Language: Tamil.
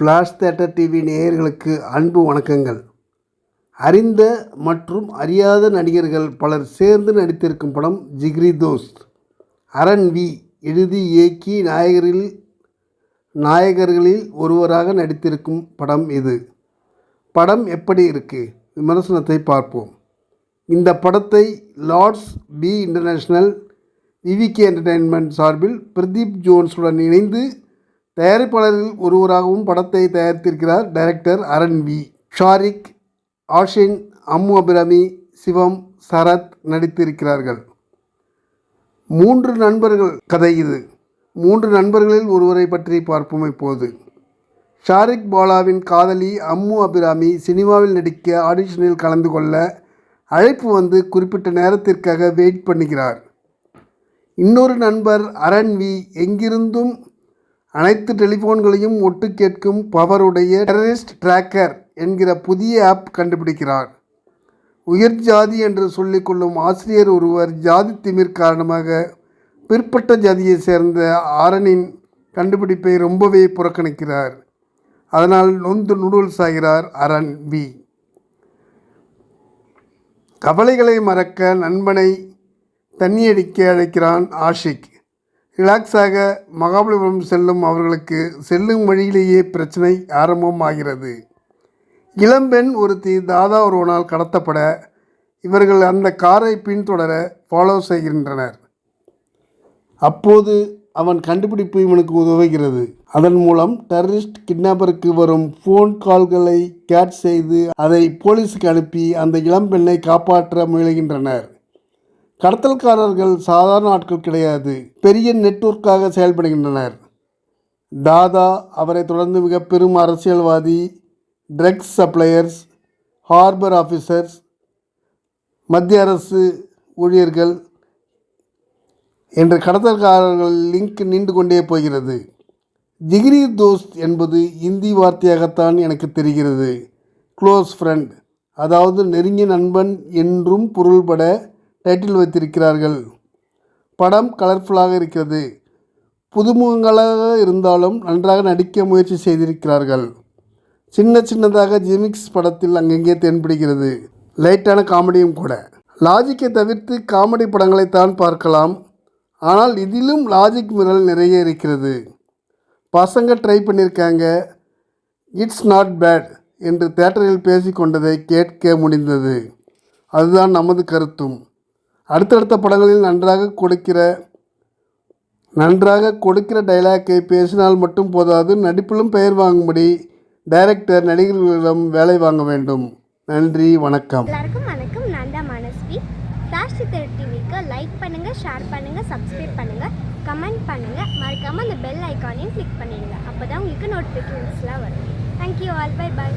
ஃப்ளாஷ் தேட்டர் டிவி நேயர்களுக்கு அன்பு வணக்கங்கள். அறிந்த மற்றும் அறியாத நடிகர்கள் பலர் சேர்ந்து நடித்திருக்கும் படம் ஜிக்ரி தோஸ்த். அரண் வி எழுதி இயக்கி நாயகரில் நாயகர்களில் ஒருவராக நடித்திருக்கும் படம் இது. படம் எப்படி இருக்கு? விமர்சனத்தை பார்ப்போம். இந்த படத்தை lords P international VVK entertainment சார்பில் பிரதீப் ஜோன்ஸுடன் இணைந்து தயாரிப்பாளர்களில் ஒருவராகவும் படத்தை தயாரித்திருக்கிறார் டைரக்டர் அரண் வி. ஷாரிக் ஆஷின் அம்மு அபிராமி சிவம் சரத் நடித்திருக்கிறார்கள். மூன்று நண்பர்கள் கதை இது. மூன்று நண்பர்களில் ஒருவரை பற்றி பார்ப்போம் இப்போது. ஷாரிக் பாலாவின் காதலி அம்மு அபிராமி சினிமாவில் நடிக்க ஆடிஷனில் கலந்து கொள்ள அழைப்பு வந்து குறிப்பிட்ட நேரத்திற்காக வெயிட் பண்ணுகிறார். இன்னொரு நண்பர் அரண் வி. எங்கிருந்தும் அனைத்து டெலிஃபோன்களையும் ஒட்டு கேட்கும் பவருடைய டெரரிஸ்ட் ட்ராக்கர் என்கிற புதிய ஆப் கண்டுபிடிக்கிறார். உயர் ஜாதி என்று சொல்லிக்கொள்ளும் ஆசிரியர் ஒருவர் ஜாதி திமிர் காரணமாக பிற்பட்ட ஜாதியை சேர்ந்த ஆரனின் கண்டுபிடிப்பை ரொம்பவே புறக்கணிக்கிறார். அதனால் நொந்து நூடுல்ஸ் ஆகிறார் அரண் வி. கவலைகளை மறக்க நண்பனை தண்ணியடிக்க அழைக்கிறான் ஆஷிக். ரிலாக்ஸாக மகாபலிபுரம் செல்லும் அவர்களுக்கு செல்லும் வழியிலேயே பிரச்சனை ஆரம்பமாகிறது. இளம்பெண் ஒருத்தி தாதா ஒருவனால் கடத்தப்பட இவர்கள் அந்த காரை பின்தொடர ஃபாலோ செய்கின்றனர். அப்போது அவன் கண்டுபிடிப்பு இவனுக்கு உதவுகிறது. அதன் மூலம் டெரரிஸ்ட் கிட்னாப்பருக்கு வரும் ஃபோன் கால்களை கேட்ச் செய்து அதை போலீஸுக்கு அனுப்பி அந்த இளம்பெண்ணை காப்பாற்ற முயலுகின்றனர். கடத்தல்காரர்கள் சாதாரண ஆட்கள் கிடையாது. பெரிய நெட்வொர்க்காக செயல்படுகின்றனர். தாதா அவரை தொடர்ந்து மிக பெரும் அரசியல்வாதி ட்ரக்ஸ் சப்ளையர்ஸ் ஹார்பர் ஆஃபீஸர்ஸ் மத்திய அரசு ஊழியர்கள் என்ற கடத்தல்காரர்கள் லிங்க் நீண்டு கொண்டே போகிறது. ஜிகிரி தோஸ்த் என்பது இந்தி வார்த்தையாகத்தான் எனக்கு தெரிகிறது. க்ளோஸ் ஃப்ரெண்ட் அதாவது நெருங்கிய நண்பன் என்றும் பொருள்பட டைட்டில் வைத்திருக்கிறார்கள். படம் கலர்ஃபுல்லாக இருக்கிறது. புதுமுகங்களாக இருந்தாலும் நன்றாக நடிக்க முயற்சி செய்திருக்கிறார்கள். சின்ன சின்னதாக ஜிமிக்ஸ் படத்தில் அங்கங்கே தென்படுகிறது. லைட்டான காமெடியும் கூட. லாஜிக்கை தவிர்த்து காமெடி படங்களைத்தான் பார்க்கலாம். ஆனால் இதிலும் லாஜிக் மிரல் நிறைய இருக்கிறது. பசங்க ட்ரை பண்ணியிருக்காங்க இட்ஸ் நாட் பேட் என்று தேட்டரில் பேசிக்கொண்டதை கேட்க முடிந்தது. அதுதான் நமது கருத்தும். அடுத்தடுத்த படங்களில் நன்றாக கொடுக்கிற நன்றாக கொடுக்கிற டைலாக்கை பேசினால் மட்டும் போதாது நடிப்பிலும் பெயர் வாங்கும்படி டைரக்டர் நடிகர்களிடம் வேலை வாங்க வேண்டும். நன்றி வணக்கம். எல்லாருக்கும் வணக்கம். நான் தான் மனஸ்வி. ஃப்ளாஷ் சித்தர் டிவிக்கு லைக் பண்ணுங்கள் ஷேர் பண்ணுங்கள் சப்ஸ்கிரைப் பண்ணுங்கள் கமெண்ட் பண்ணுங்கள் மறக்காமல் அந்த பெல் ஐக்கானையும் கிளிக் பண்ணிடுங்க. அப்போ தான் உங்களுக்கு நோட்டிஃபிகேஷன்ஸ்லாம் வரும். Thank you all by by